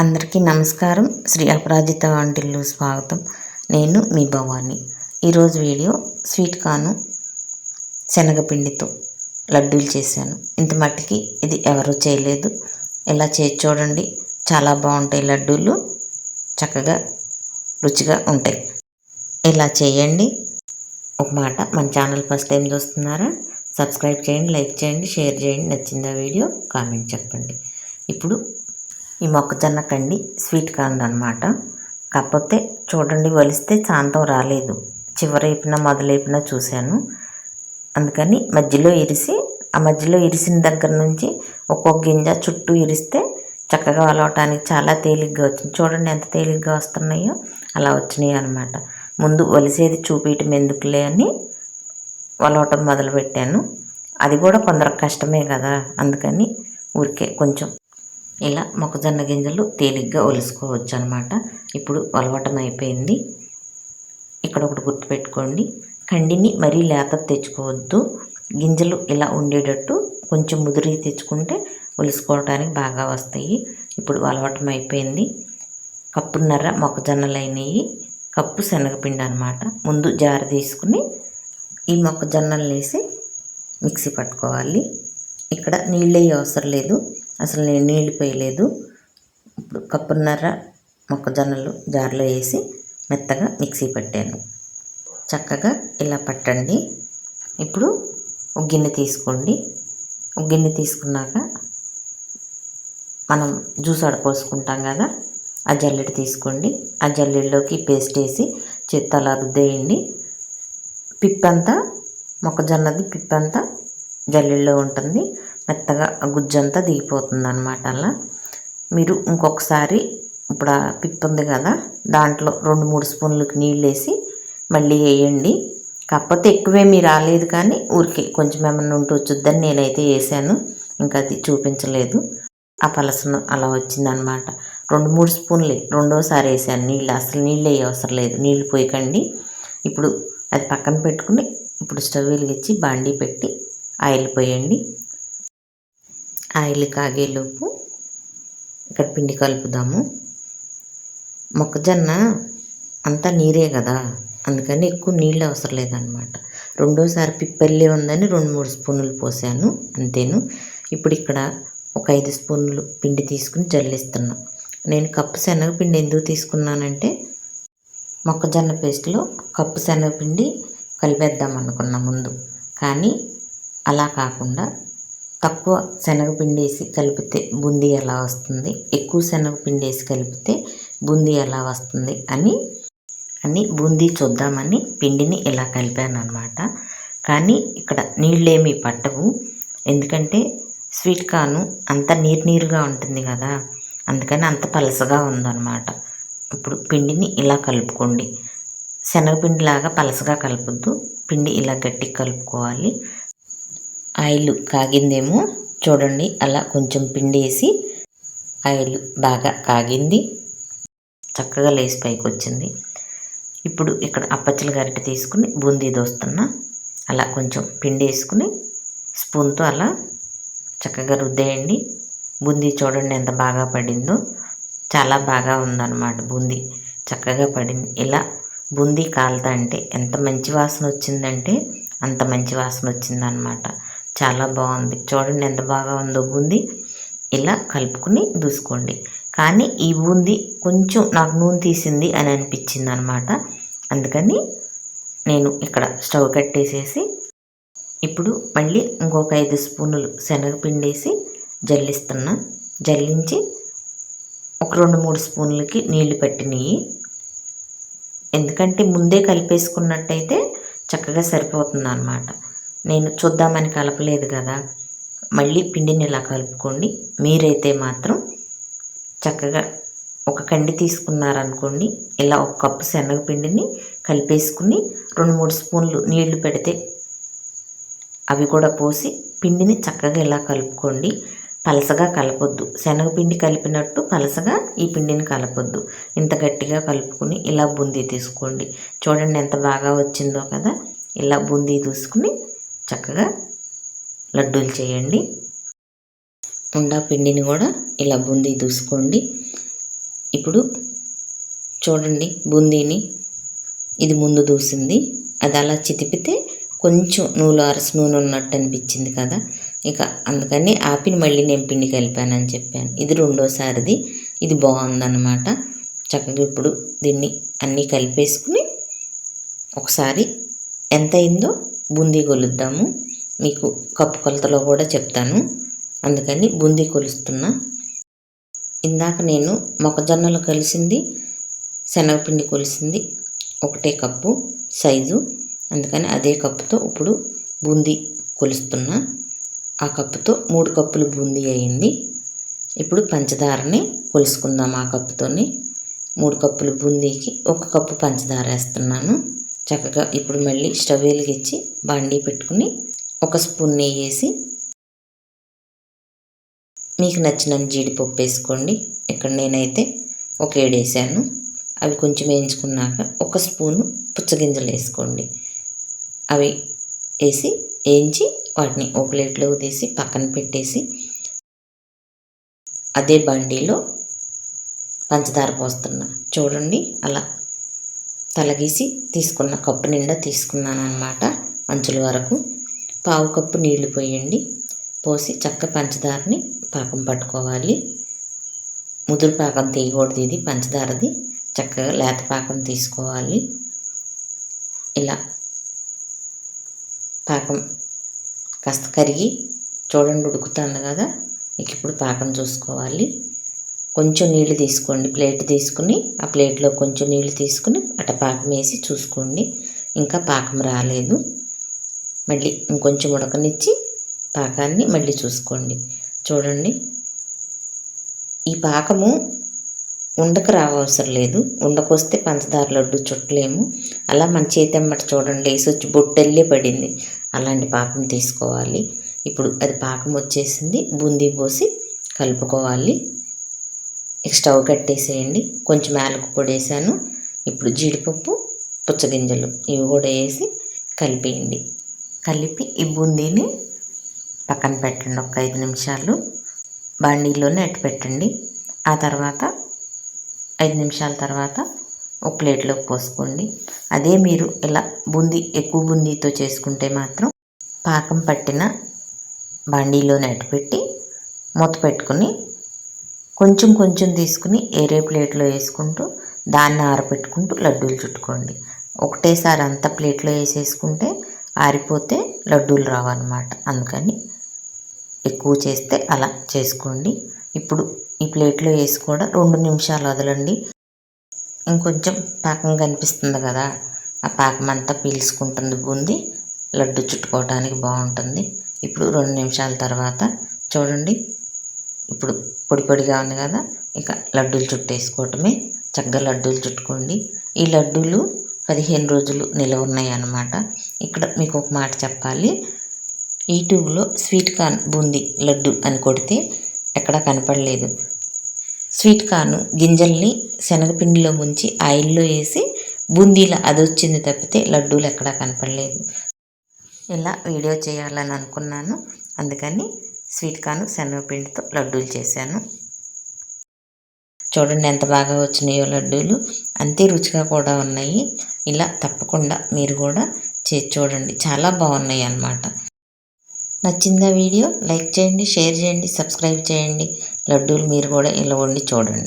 అందరికీ నమస్కారం. శ్రీ అపరాజిత వంటిల్లు స్వాగతం. నేను మీ భవాని. ఈరోజు వీడియో స్వీట్ కాను శనగపిండితో లడ్డూలు చేశాను. ఇంత మట్టికి ఇది ఎవరు చేయలేదు. ఇలా చేసి చూడండి. చాలా బాగుంటాయి లడ్డూలు. చక్కగా రుచిగా ఉంటాయి. ఇలా చేయండి? ఒక మాట మన ఛానల్ ఫస్ట్ టైం చూస్తున్నారా? సబ్స్క్రైబ్ చేయండి లైక్ చేయండి షేర్ చేయండి. నచ్చిందా వీడియో కామెంట్ చెప్పండి. ఇప్పుడు ఈ మొక్కజొన్న కండి స్వీట్ కార్న్ అనమాట కాకపోతే చూడండి వలిస్తే శాంతం రాలేదు. చివరైపున మొదలైపున చూశాను. అందుకని మధ్యలో ఇరిసి ఆ మధ్యలో ఇరిసిన దగ్గర నుంచి ఒక్కొక్క గింజ చుట్టూ ఇరిస్తే చక్కగా వలవటానికి చాలా తేలిగ్గా వచ్చింది. చూడండి ఎంత తేలిగ్గా వస్తున్నాయో అలా వచ్చినాయి అనమాట ముందు వలిసేది చూపించటం ఎందుకులే అని వలవటం మొదలుపెట్టాను. అది కూడా కొందరు కష్టమే కదా అందుకని ఊరికే కొంచెం ఇలా మొక్కజొన్న గింజలు తేలిగ్గా ఒలుసుకోవచ్చు అనమాట ఇప్పుడు వలవటం అయిపోయింది. ఇక్కడ ఒకటి గుర్తుపెట్టుకోండి. కండిని మరీ లేత తెచ్చుకోవద్దు. గింజలు ఇలా ఉండేటట్టు కొంచెం ముదిరి తెచ్చుకుంటే ఒలుసుకోవడానికి బాగా వస్తాయి. ఇప్పుడు వలవటం అయిపోయింది. కప్పున్నర మొక్కజొన్నలు అయినాయి. కప్పు శనగపిండి అనమాట ముందు జార తీసుకుని ఈ మొక్కజొన్నలు వేసి మిక్సీ పట్టుకోవాలి. ఇక్కడ నీళ్ళు అవసరం లేదు. అసలు నేను నీళ్ళు పోయలేదు. ఇప్పుడు కప్పున్నర మొక్కజొన్నలు జార్లో వేసి మెత్తగా మిక్సీ పట్టాను. చక్కగా ఇలా పట్టండి. ఇప్పుడు ఒక గిన్నె తీసుకోండి. ఒక గిన్నె తీసుకున్నాక మనం జ్యూస్ ఆడపోసుకుంటాం కదా ఆ జల్లెడ తీసుకోండి. ఆ జల్లెడలోకి పేస్ట్ వేసి చేత్తో అలా రుద్దేయండి. పిప్పంతా మొక్కజొన్నది పిప్పంతా జల్లుల్లో ఉంటుంది. మెత్తగా ఆ గుజ్జంతా దిగిపోతుంది అనమాట అలా. మీరు ఇంకొకసారి ఇప్పుడు ఆ ఉంది కదా దాంట్లో రెండు మూడు స్పూన్లకు నీళ్ళు వేసి మళ్ళీ వేయండి. కాకపోతే ఎక్కువేమీ రాలేదు కానీ ఊరికే కొంచెం ఏమన్నా ఉంటూ వచ్చుద్దని నేనైతే వేసాను. ఇంకా అది చూపించలేదు. ఆ పలసను అలా వచ్చిందనమాట రెండు మూడు స్పూన్లు రెండోసారి వేసాను నీళ్ళు. అసలు నీళ్ళు వేయ అవసరం లేదు. నీళ్ళు పోయకండి. ఇప్పుడు అది పక్కన పెట్టుకుని ఇప్పుడు స్టవ్ వెలిగించి బాండీ పెట్టి ఆయిల్ పోయండి. ఆయిల్ కాగేలోపు ఇక్కడ పిండి కలుపుదాము. మొక్కజొన్న అంతా నీరే కదా అందుకని ఎక్కువ నీళ్ళు అవసరం లేదనమాట రెండోసారి పిప్పల్లి ఉందని రెండు మూడు స్పూన్లు పోసాను అంతేను. ఇప్పుడు ఇక్కడ ఒక ఐదు స్పూన్లు పిండి తీసుకుని జల్లిస్తున్నా. నేను కప్పు శనగపిండి ఎందుకు తీసుకున్నానంటే మొక్కజొన్న పేస్ట్లో కప్పు శనగపిండి కలిపేద్దాం అనుకున్నా ముందు. కానీ అలా కాకుండా తక్కువ శనగపిండి వేసి కలిపితే బూందీ ఎలా వస్తుంది? ఎక్కువ శనగపిండి వేసి కలిపితే బూందీ ఎలా వస్తుంది? అని అని బూందీ చూద్దామని పిండిని ఇలా కలిపాను అనమాట కానీ ఇక్కడ నీళ్ళేమీ పట్టవు. ఎందుకంటే స్వీట్ కార్న్ అంత నీరు నీరుగా ఉంటుంది కదా. అందుకని అంత పలసగా ఉందన్నమాట. ఇప్పుడు పిండిని ఇలా కలుపుకోండి. శనగపిండిలాగా పలసగా కలపొద్దు. పిండి ఇలా గట్టిగా కలుపుకోవాలి. ఆయిల్ కాగిందేమో చూడండి. అలా కొంచెం పిండి వేసి ఆయిల్ బాగా కాగింది. చక్కగా లేసి పైకి వచ్చింది. ఇప్పుడు ఇక్కడ అప్పచ్చల గరిటె తీసుకుని బూందీ దోస్తున్నా అలా కొంచెం పిండి వేసుకుని స్పూన్తో అలా చక్కగా రుద్దేయండి. బూందీ చూడండి ఎంత బాగా పడిందో. చాలా బాగా ఉందన్నమాట బూందీ. చక్కగా పడింది. ఇలా బూందీ కాలుతా అంటే ఎంత మంచి వాసన వచ్చిందంటే అంత మంచి వాసన వచ్చిందనమాట చాలా బాగుంది. చూడండి ఎంత బాగా ఉందో బూంది. ఇలా కలుపుకుని దూసుకోండి. కానీ ఈ బూంది కొంచెం నాకు నూనె తీసింది అని అనిపించింది అనమాట అందుకని నేను ఇక్కడ స్టవ్ కట్టేసేసి ఇప్పుడు మళ్ళీ ఇంకొక ఐదు స్పూన్లు శనగపిండి వేసి జల్లిస్తున్నా. జల్లించి ఒక రెండు మూడు స్పూన్లకి నీళ్ళు పట్టినవి ఎందుకంటే ముందే కలిపేసుకున్నట్టయితే చక్కగా సరిపోతుంది అన్నమాట నేను చూద్దామని కలపలేదు కదా. మళ్ళీ పిండిని ఇలా కలుపుకోండి. మీరైతే మాత్రం చక్కగా ఒక కండి తీసుకున్నారనుకోండి. ఇలా ఒక కప్పు శనగపిండిని కలిపేసుకుని రెండు మూడు స్పూన్లు నీళ్ళు పెడితే అవి కూడా పోసి పిండిని చక్కగా ఇలా కలుపుకోండి. పలసగా కలపొద్దు. శనగపిండి కలిపినట్టు పలసగా ఈ పిండిని కలపొద్దు. ఇంత గట్టిగా కలుపుకుని ఇలా బూందీ తీసుకోండి. చూడండి ఎంత బాగా వచ్చిందో కదా. ఇలా బూందీ తీసుకుని చక్కగా లడ్డూలు చేయండి. ఉండా పిండిని కూడా ఇలా బూందీ దూసుకోండి. ఇప్పుడు చూడండి బూందీని ఇది ముందు దూసింది. అది అలా చితిపితే కొంచెం నూలు అరసి నూనె ఉన్నట్టు అనిపించింది కదా. ఇక అందుకని ఆపిని మళ్ళీ నేను పిండి కలిపానని చెప్పాను. ఇది రెండోసారిది. ఇది బాగుందన్నమాట. చక్కగా ఇప్పుడు దీన్ని అన్నీ కలిపేసుకుని ఒకసారి ఎంత అయిందో బూందీ కొలుద్దాము మీకు కప్పు కొలతలో కూడా చెప్తాను. అందుకని బూందీ కొలుస్తున్నా. ఇందాక నేను మొక్కజొన్నలు కలిసింది శనగపిండి కొలిసింది. ఒకటే కప్పు సైజు. అందుకని అదే కప్పుతో ఇప్పుడు బూందీ కొలుస్తున్నా. ఆ కప్పుతో మూడు కప్పులు బూందీ అయింది. ఇప్పుడు పంచదారని కొలుసుకుందాం ఆ కప్పుతోని. మూడు కప్పులు బూందీకి ఒక కప్పు పంచదార వేస్తున్నాను. చక్కగా ఇప్పుడు మళ్ళీ స్టవ్ వెలిగించి బండి పెట్టుకుని ఒక స్పూన్ నెయ్యి వేసి మీకు నచ్చిన జీడిపప్పు వేసుకోండి. ఇక్కడ నేనైతే ఒక ఏడు వేసాను. అవి కొంచెం వేయించుకున్నాక ఒక స్పూను పుచ్చగింజలు వేసుకోండి. అవి వేసి వేయించి వాటిని ఒక ప్లేట్లో తీసి పక్కన పెట్టేసి అదే బండిలో పంచదార పోస్తున్నా. చూడండి అలా తలగీసి తీసుకున్న కప్పు నిండా తీసుకున్నాను అనమాట అంచుల వరకు. పావు కప్పు నీళ్ళు పోయండి. పోసి చక్క పంచదారని పాకం పట్టుకోవాలి. ముదురు పాకం తీయకూడదు ఇది పంచదారది. చక్కగా లేత పాకం తీసుకోవాలి. ఇలా పాకం కాస్త కరిగి చూడండి ఉడుకుతుంది కదా ఇక ఇప్పుడు పాకం చూసుకోవాలి. కొంచెం నీళ్ళు తీసుకోండి. ప్లేట్ తీసుకుని ఆ ప్లేట్లో కొంచెం నీళ్ళు తీసుకుని అట పాకం వేసి చూసుకోండి. ఇంకా పాకం రాలేదు. మళ్ళీ ఇంకొంచెం ఉడకనిచ్చి పాకాన్ని మళ్ళీ చూసుకోండి. చూడండి. ఈ పాకము ఉండకు రావసరం లేదు. ఉండకొస్తే పంచదార లడ్డు చుట్టలేము. అలా మన చేతి అమ్మట చూడండి. వేసి వచ్చి బొట్టెల్లే పడింది. అలాంటి పాకం తీసుకోవాలి. ఇప్పుడు అది పాకం వచ్చేసింది. బూందీ పోసి కలుపుకోవాలి. ఇక స్టవ్ కట్టేసేయండి. కొంచెం యాలకు పొడి వేసాను. ఇప్పుడు జీడిపప్పు పుచ్చగింజలు ఇవి కూడా వేసి కలిపేయండి. కలిపి ఈ బూందీని పక్కన పెట్టండి ఒక ఐదు నిమిషాలు. బాండీలోనే అట్టు పెట్టండి. ఆ తర్వాత ఐదు నిమిషాల తర్వాత ఒక ప్లేట్లోకి పోసుకోండి. అదే మీరు ఇలా బూందీ ఎక్కువ బూందీతో చేసుకుంటే మాత్రం పాకం పట్టిన బాండీలోనే పెట్టి మూత పెట్టుకుని కొంచెం కొంచెం తీసుకుని ఏరే ప్లేట్లో వేసుకుంటూ దాన్ని ఆరబెట్టుకుంటూ లడ్డూలు చుట్టుకోండి. ఒకటేసారి అంత ప్లేట్లో వేసేసుకుంటే ఆరిపోతే లడ్డూలు రావన్నమాట. అందుకని ఎక్కువ చేస్తే అలా చేసుకోండి. ఇప్పుడు ఈ ప్లేట్లో వేసి కూడా రెండు నిమిషాలు వదలండి. ఇంకొంచెం పాకం కనిపిస్తుంది కదా ఆ పాకం అంతా పీల్చుకుంటుంది బూంది. లడ్డు చుట్టుకోవడానికి బాగుంటుంది. ఇప్పుడు రెండు నిమిషాల తర్వాత చూడండి. ఇప్పుడు పొడి పొడిగా ఉంది కదా ఇక లడ్డూలు చుట్టేసుకోవటమే. చక్కగా లడ్డూలు చుట్టుకోండి. ఈ లడ్డూలు పదిహేను రోజులు నిలవ ఉన్నాయి అన్నమాట ఇక్కడ మీకు ఒక మాట చెప్పాలి. యూట్యూబ్లో స్వీట్ కార్న్ బూందీ లడ్డు అని కొడితే ఎక్కడా కనపడలేదు. స్వీట్ కార్న్ గింజల్ని శనగపిండిలో ముంచి ఆయిల్లో వేసి బూందీలా అది వచ్చింది తప్పితే లడ్డూలు ఎక్కడా కనపడలేదు. ఇలా వీడియో చేయాలని అనుకున్నాను. అందుకని స్వీట్ కార్న్ శనగపిండితో లడ్డూలు చేశాను. చూడండి ఎంత బాగా వచ్చినాయో లడ్డూలు. అంతే రుచిగా కూడా ఉన్నాయి. ఇలా తప్పకుండా మీరు కూడా చేసి చూడండి. చాలా బాగున్నాయి అన్నమాట. నచ్చిందా వీడియో? లైక్ చేయండి షేర్ చేయండి సబ్స్క్రైబ్ చేయండి. లడ్డూలు మీరు కూడా ఇలా వండి చూడండి.